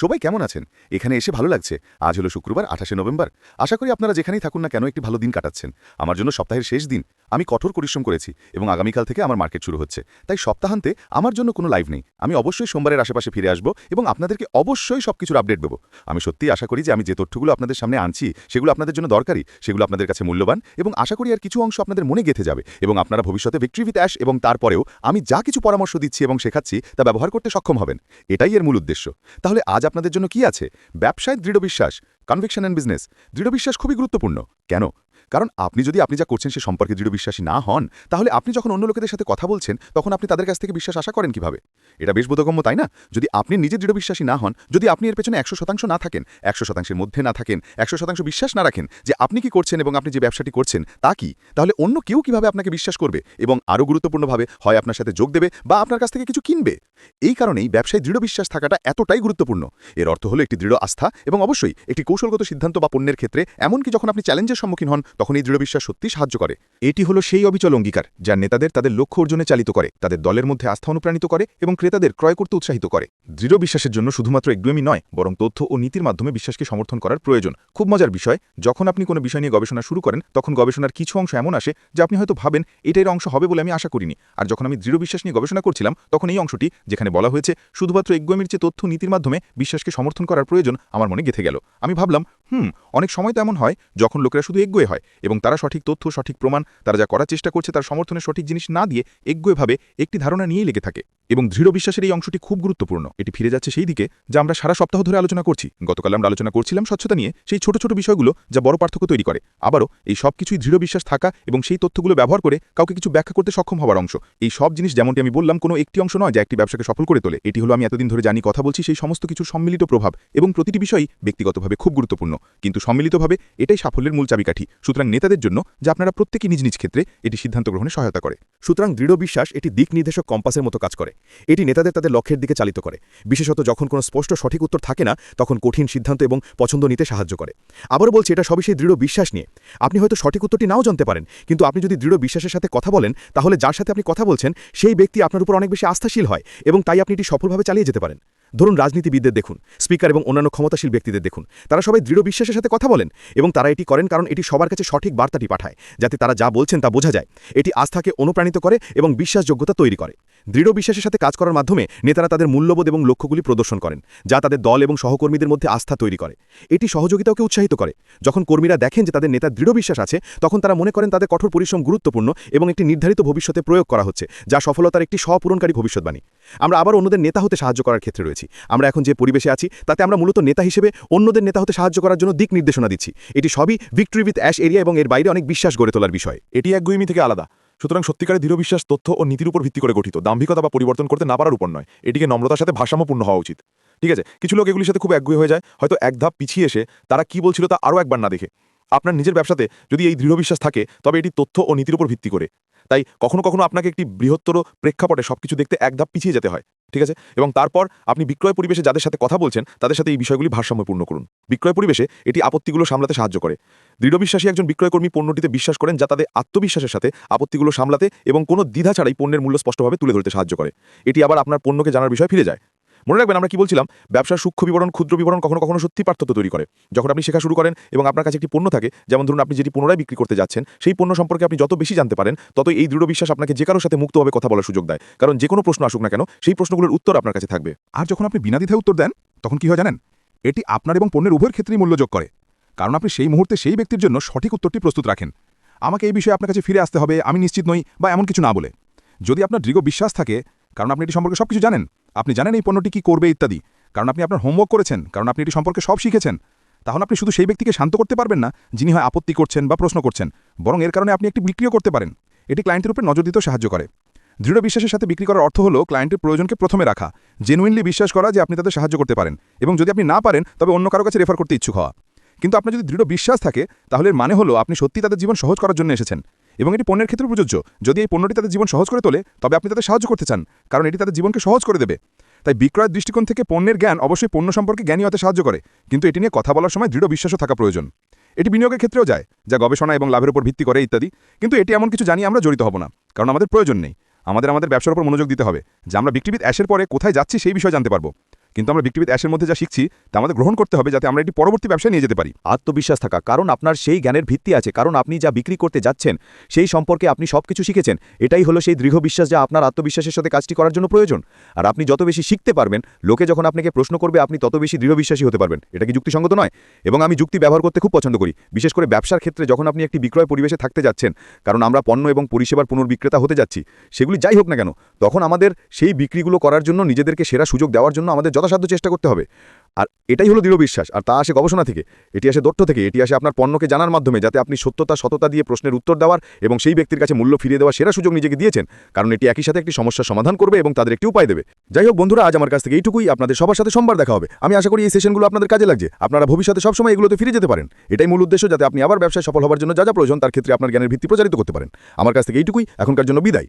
সবাই কেমন আছেন? এখানে এসে ভালো লাগছে। আজ হলো শুক্রবার, আঠাশে নভেম্বর। আশা করি আপনারা যেখানেই থাকুন না কেন একটি ভালো দিন কাটাচ্ছেন। আমার জন্য সপ্তাহের শেষ দিন। আমি কঠোর পরিশ্রম করেছি এবং আগামীকাল থেকে আমার মার্কেট শুরু হচ্ছে। তাই সপ্তাহান্তে আমার জন্য কোনো লাইভ নেই। আমি অবশ্যই সোমবারের আশেপাশে ফিরে আসব এবং আপনাদেরকে অবশ্যই সবকিছুর আপডেট দেবো। আমি সত্যিই আশা করি যে আমি যে তথ্যগুলো আপনাদের সামনে আনছি, সেগুলো আপনাদের জন্য দরকারি, সেগুলো আপনাদের কাছে মূল্যবান এবং আশা করি আর কিছু অংশ আপনাদের মনে গেঁথে যাবে এবং আপনারা ভবিষ্যতে ভিক্টরি উইথ অ্যাশ এবং তারপরেও আমি যা কিছু পরামর্শ দিচ্ছি এবং শেখাচ্ছি তা ব্যবহার করতে সক্ষম হবেন। এটাই এর মূল উদ্দেশ্য। তাহলে আজ আপনাদের জন্য কি আছে? ব্যবসায় দৃঢ় বিশ্বাস কনভিকশন অ্যান্ড বিজনেস দৃঢ় বিশ্বাস খুবই গুরুত্বপূর্ণ। কেন? কারণ আপনি যদি আপনি যা করছেন সে সম্পর্কে দৃঢ় বিশ্বাসী না হন, তাহলে আপনি যখন অন্য লোকেদের সাথে কথা বলছেন, তখন আপনি তাদের কাছ থেকে বিশ্বাস আশা করেন কীভাবে? এটা বেশ বোধগম্য, তাই না? যদি আপনি নিজে দৃঢ় বিশ্বাসী না হন, যদি আপনি এর পেছনে একশো শতাংশ না থাকেন, একশো শতাংশের মধ্যে না থাকেন, একশো শতাংশ বিশ্বাস না রাখেন যে আপনি কি করছেন এবং আপনি যে ব্যবসাটি করছেন তা কি, তাহলে অন্য কেউ কীভাবে আপনাকে বিশ্বাস করবে এবং আরও গুরুত্বপূর্ণভাবে হয় আপনার সাথে যোগ দেবে বা আপনার কাছ থেকে কিছু কিনবে? এই কারণেই ব্যবসায় দৃঢ় বিশ্বাস থাকাটা এতটাই গুরুত্বপূর্ণ। এর অর্থ হলো একটি দৃঢ় আস্থা এবং অবশ্যই একটি কৌশলগত সিদ্ধান্ত বা পণ্যের ক্ষেত্রে, এমনকি যখন আপনি চ্যালেঞ্জের সম্মুখীন হন তখন এই দৃঢ় বিশ্বাস সত্যি সাহায্য করে। এটি হলো সেই অবিচল অঙ্গীকার, যা নেতাদের তাদের লক্ষ্য অর্জনে চালিত করে, তাদের দলের মধ্যে আস্থা অনুপ্রাণিত করে এবং ক্রেতাদের ক্রয় করতে উৎসাহিত করে। দৃঢ় বিশ্বাসের জন্য শুধুমাত্র একদমই নয়, বরং তথ্য ও নীতির মাধ্যমে বিশ্বাসকে সমর্থন করার প্রয়োজন। খুব মজার বিষয়, যখন আপনি কোনো বিষয় নিয়ে গবেষণা শুরু করেন, তখন গবেষণার কিছু অংশ এমন আসে, যা আপনি হয়তো ভাবেন এটার অংশ হবে বলে আমি আশা করিনি। আর যখন আমি দৃঢ় বিশ্বাস নিয়ে গবেষণা করছিলাম, তখন এই অংশটি, যেখানে বলা হয়েছে, শুধুমাত্র একগুয়েমির চেয়ে তথ্য নীতির মাধ্যমে বিশ্বাসকে সমর্থন করার প্রয়োজন, আমার মনে গেথে গেল। আমি ভাবলাম, হুম, অনেক সময় তো এমন হয়, যখন লোকেরা শুধু এগোয়ে হয়। এবং তারা সঠিক তথ্য, সঠিক প্রমাণ, তারা যা করার চেষ্টা করছে, তার সমর্থনে সঠিক জিনিস না দিয়ে একগুয়েভাবে একটি ধারণা নিয়েই লেগে থাকে। এবং দৃঢ় বিশ্বাসের এই অংশটি খুব গুরুত্বপূর্ণ। এটি ফিরে যাচ্ছে সেই দিকে যা আমরা সারা সপ্তাহ ধরে আলোচনা করছি। গতকাল আমরা আলোচনা করছিলাম স্বচ্ছতা নিয়ে সেই ছোট ছোট বিষয়গুলো যা বড় পার্থক্য তৈরি করে। আবারও এই সব কিছুই দৃঢ় বিশ্বাস থাকা এবং সেই তথ্যগুলো ব্যবহার করে কাউকে কিছু ব্যাখ্যা করতে সক্ষম হওয়ার অংশ। এই সব জিনিস যেমনটি আমি বললাম, কোনো একটি অংশ নয় যা একটি ব্যবসাকে সফল করে তোলে। এটি হলো আমি এতদিন ধরে জানি, কথা বলছি, সেই সমস্ত কিছু সম্মিলিত প্রভাব এবং প্রতিটি বিষয়ই ব্যক্তিগতভাবে খুব গুরুত্বপূর্ণ। কিন্তু সম্মিলিতভাবে এটাই সাফল্যের মূল চাবিকাঠি। সুতরাং নেতাদের জন্য যা আপনারা প্রত্যেকেই নিজ নিজ ক্ষেত্রে এটি সিদ্ধান্ত গ্রহণে সহায়তা করে। সুতরাং দৃঢ় বিশ্বাস এটি দিক নির্দেশক কম্পাসের মতো কাজ করে। এটি নেতাদের তাদের লক্ষ্যের দিকে চালিত করে। বিশেষত যখন কোনো স্পষ্ট সঠিক উত্তর থাকে না, তখন কঠিন সিদ্ধান্ত এবং পছন্দ নিতে সাহায্য করে। আবারও বলছি, এটা সবই সেই দৃঢ় বিশ্বাস নিয়ে। আপনি হয়তো সঠিক উত্তরটি নাও জানতে পারেন, কিন্তু আপনি যদি দৃঢ় বিশ্বাসের সাথে কথা বলেন, তাহলে যার সাথে আপনি কথা বলছেন, সেই ব্যক্তি আপনার উপর অনেক বেশি আস্থাশীল হয় এবং তাই আপনি এটি সফলভাবে চালিয়ে যেতে পারেন। ধরুন, রাজনীতিবিদদের দেখুন, স্পিকার এবং অন্যান্য ক্ষমতাশীল ব্যক্তিদের দেখুন। তারা সবাই দৃঢ় বিশ্বাসের সাথে কথা বলেন এবং তারা এটি করেন কারণ এটি সবার কাছে সঠিক বার্তাটি পাঠায়, যাতে তারা যা বলছেন তা বোঝা যায়। এটি আস্থাকে অনুপ্রাণিত করে এবং বিশ্বাসযোগ্যতা তৈরি করে। দৃঢ় বিশ্বাসের সাথে কাজ করার মাধ্যমে নেতারা তাদের মূল্যবোধ এবং লক্ষ্যগুলি প্রদর্শন করেন, যা তাদের দল এবং সহকর্মীদের মধ্যে আস্থা তৈরি করে। এটি সহযোগিতাকে উৎসাহিত করে। যখন কর্মীরা দেখেন যে তাদের নেতার দৃঢ় বিশ্বাস আছে, তখন তারা মনে করেন তাদের কঠোর পরিশ্রম গুরুত্বপূর্ণ এবং একটি নির্ধারিত ভবিষ্যতে প্রয়োগ করা হচ্ছে, যা সফলতার একটি স্বপূরণকারী ভবিষ্যৎবাণী। আমরা আবার অন্যদের নেতা হতে সাহায্য করার ক্ষেত্রে রয়েছি। আমরা এখন যে পরিবেশে আছি, তাতে আমরা মূলত নেতা হিসেবে অন্যদের নেতা হতে সাহায্য করার জন্য দিক নির্দেশনা দিচ্ছি। এটি সবই ভিক্টরি উইথ অ্যাশ এরিয়া এবং এর বাইরে অনেক বিশ্বাস গড়ে তোলার বিষয়। এটি এক একগুইমি থেকে আলাদা। সুতরাং সত্যিকারের দৃঢ় বিশ্বাস, তথ্য ও নীতির উপর ভিত্তি করে গঠিত। দাম্ভিকতা বা পরিবর্তন করতে না পারার উপর নয়। এটিকে নম্রতার সাথে ভারসাম্যপূর্ণ হওয়া উচিত। ঠিক আছে? কিছু লোক এগুলির সাথে খুব একগুয়ে হয়ে যায়। হয়তো এক ধাপ পিছিয়ে এসে তারা কি বলছিল তা আরও একবার না দেখে। আপনার নিজের ব্যবসাতে যদি এই দৃঢ় বিশ্বাস থাকে, তবে এটি তথ্য ও নীতির উপর ভিত্তি করে। তাই কখনো কখনো আপনাকে একটি বৃহত্তর প্রেক্ষাপটে সবকিছু দেখতে এক ধাপ পিছিয়ে যেতে হয়। ঠিক আছে? এবং তারপর আপনি বিক্রয় পরিবেশে যাদের সাথে কথা বলছেন, তাদের সাথে এই বিষয়গুলি ভারসাম্যপূর্ণ করুন। বিক্রয় পরিবেশে এটি আপত্তিগুলো সামলাতে সাহায্য করে। দৃঢ় বিশ্বাসী একজন বিক্রয়কর্মী পণ্যটিতে বিশ্বাস করেন যা তাদের আত্মবিশ্বাসের সাথে আপত্তিগুলো সামলাতে এবং কোনো দ্বিধা ছাড়াই পণ্যের মূল্য স্পষ্টভাবে তুলে ধরতে সাহায্য করে। এটি আবার আপনার পণ্যকে জানার বিষয় ফিরে যায়। মনে রাখবেন, আমরা কি বলছিলাম? ব্যবসার সূক্ষ্ম বিবরণ, ক্ষুদ্র বিবরণ কখনো কখনো সত্যি পার্থক্য তৈরি করে। যখন আপনি শেখা শুরু করেন এবং আপনার কাছে একটি পণ্য থাকে, যেমন ধরুন আপনি যেটি পুনরায় বিক্রি করতে যাচ্ছেন, সেই পণ্য সম্পর্কে আপনি যত বেশি জানতে পারেন, তত এই দৃঢ় বিশ্বাস আপনাকে যে কারোর সাথে মুক্তভাবে কথা বলার সুযোগ দেয়। কারণ যে কোনো প্রশ্ন আসুক না কেন, সেই প্রশ্নগুলোর উত্তর আপনার কাছে থাকবে। আর যখন আপনি বিনা দ্বিধায় উত্তর দেন, তখন কি হয় জানেন? এটি আপনার এবং পণ্যের উভয়ের ক্ষেত্রেই মূল্যযোগ করে। কারণ আপনি সেই মুহূর্তে সেই ব্যক্তির জন্য সঠিক উত্তরটি প্রস্তুত রাখেন। আমাকে এই বিষয়ে আপনার কাছে ফিরে আসতে হবে, আমি নিশ্চিত নই বা এমন কিছু না বলে। যদি আপনার দৃঢ় বিশ্বাস থাকে, কারণ আপনি এটি সম্পর্কে সব কিছু জানেন আপনি জানেন এই পণ্যটি কি করবে ইত্যাদি। কারণ আপনি আপনার হোমওয়ার্ক করেছেন, কারণ আপনি এটি সম্পর্কে সব শিখেছেন। তাহলে আপনি শুধু সেই ব্যক্তিকে শান্ত করতে পারবেন না, যিনি হয় আপত্তি করছেন বা প্রশ্ন করছেন। বরং এর কারণে আপনি একটি বিক্রিও করতে পারেন। এটি ক্লায়েন্টের উপরে নজর দিতেও সাহায্য করে। দৃঢ় বিশ্বাসের সাথে বিক্রি করার অর্থ হলো ক্লায়েন্টের প্রয়োজনকে প্রথমে রাখা জেনুইনলি বিশ্বাস করা যে আপনি তাদের সাহায্য করতে পারেন। এবং যদি আপনি না পারেন, তবে অন্য কারও কাছে রেফার করতে ইচ্ছুক হওয়া। কিন্তু আপনার যদি দৃঢ় বিশ্বাস থাকে, তাহলে মানে হলো আপনি সত্যি তাদের জীবন সহজ করার জন্য এসেছেন। এবং এটি পণ্যের ক্ষেত্রে প্রযোজ্য। যদি এই পণ্যটি তাদের জীবন সহজ করে তোলে, তবে আপনি তাদের সাহায্য করতে চান, কারণ এটি তাদের জীবনকে সহজ করে দেবে। তাই বিক্রয়ের দৃষ্টিকোণ থেকে পণ্যের জ্ঞান অবশ্যই পণ্য সম্পর্কে জ্ঞানী হতে সাহায্য করে, কিন্তু এটি নিয়ে কথা বলার সময় দৃঢ় বিশ্বাসও থাকা প্রয়োজন। এটি বিনিয়োগের ক্ষেত্রেও যায়, যা গবেষণা এবং লাভের উপর ভিত্তি করে ইত্যাদি, কিন্তু এটি এমন কিছু জানি আমরা জড়িত হব না, কারণ আমাদের প্রয়োজন নেই। আমাদের আমাদের ব্যবসার উপর মনোযোগ দিতে হবে, যে আমরা বিক্রিবিদ অ্যাশের পরে কোথায় যাচ্ছি সেই বিষয়ে জানতে পারব। কিন্তু আমরা বিক্রিবিদ অ্যাশের মধ্যে যা শিখছি, তা আমাদের গ্রহণ করতে হবে যাতে আমরা এটি পরবর্তী ব্যবসায় নিয়ে যেতে পারি। আত্মবিশ্বাস থাকা, কারণ আপনার সেই জ্ঞানের ভিত্তি আছে, কারণ আপনি যা বিক্রি করতে যাচ্ছেন, সেই সম্পর্কে আপনি সব কিছু শিখেছেন, এটাই হলো সেই দৃঢ় বিশ্বাস যা আপনার আত্মবিশ্বাসের সাথে কাজটি করার জন্য প্রয়োজন। আর আপনি যত বেশি শিখতে পারবেন, লোকে যখন আপনাকে প্রশ্ন করবে, আপনি তত বেশি দৃঢ় বিশ্বাসী হতে পারবেন। এটা কি যুক্তিসঙ্গত নয়? এবং আমি যুক্তি ব্যবহার করতে খুব পছন্দ করি। বিশেষ করে ব্যবসার ক্ষেত্রে যখন আপনি একটি বিক্রয় পরিবেশে থাকতে যাচ্ছেন, কারণ আমরা পণ্য এবং পরিষেবার পুনর্বিক্রেতা হতে যাচ্ছি, সেগুলি যাই হোক না কেন, তখন আমাদের সেই বিক্রিগুলো করার জন্য নিজেদেরকে সেরা সুযোগ দেওয়ার জন্য আমাদের যথাসাধ্য চেষ্টা করতে হবে। আর এটাই হলো দৃঢ় বিশ্বাস। আর তা আসে গবেষণা থেকে। এটি আসে দত্ত থেকে। এটি আসে আপনার পণ্যকে জানার মাধ্যমে যাতে আপনি সত্যতা, সততা দিয়ে প্রশ্নের উত্তর দেওয়ার এবং সেই ব্যক্তির কাছে মূল্য ফিরিয়ে দেওয়ার সেরা সুযোগ নিজেকে দিয়েছেন। কারণ এটি একই সাথে একটি সমস্যার সমাধান করবে এবং তাদের একটি উপায় দেবে। যাই হোক বন্ধুরা, আজ আমার কাছ থেকে এইটুকুই। আপনাদের সবার সাথে সোমবার দেখা হবে। আমি আশা করি এই সেশনগুলো আপনাদের কাজে লাগছে। আপনারা ভবিষ্যতে সবসময় এগুলোতে ফিরে যেতে পারেন। এটাই মূল উদ্দেশ্য যাতে আপনি আবার ব্যবসায় সফল হওয়ার জন্য যা যা প্রয়োজন তার ক্ষেত্রে আপনার জ্ঞানের ভিত্তি প্রচারিত করতে পারেন। আমার কাছ থেকে এইটুকুই। এখনকার জন্য বিদায়।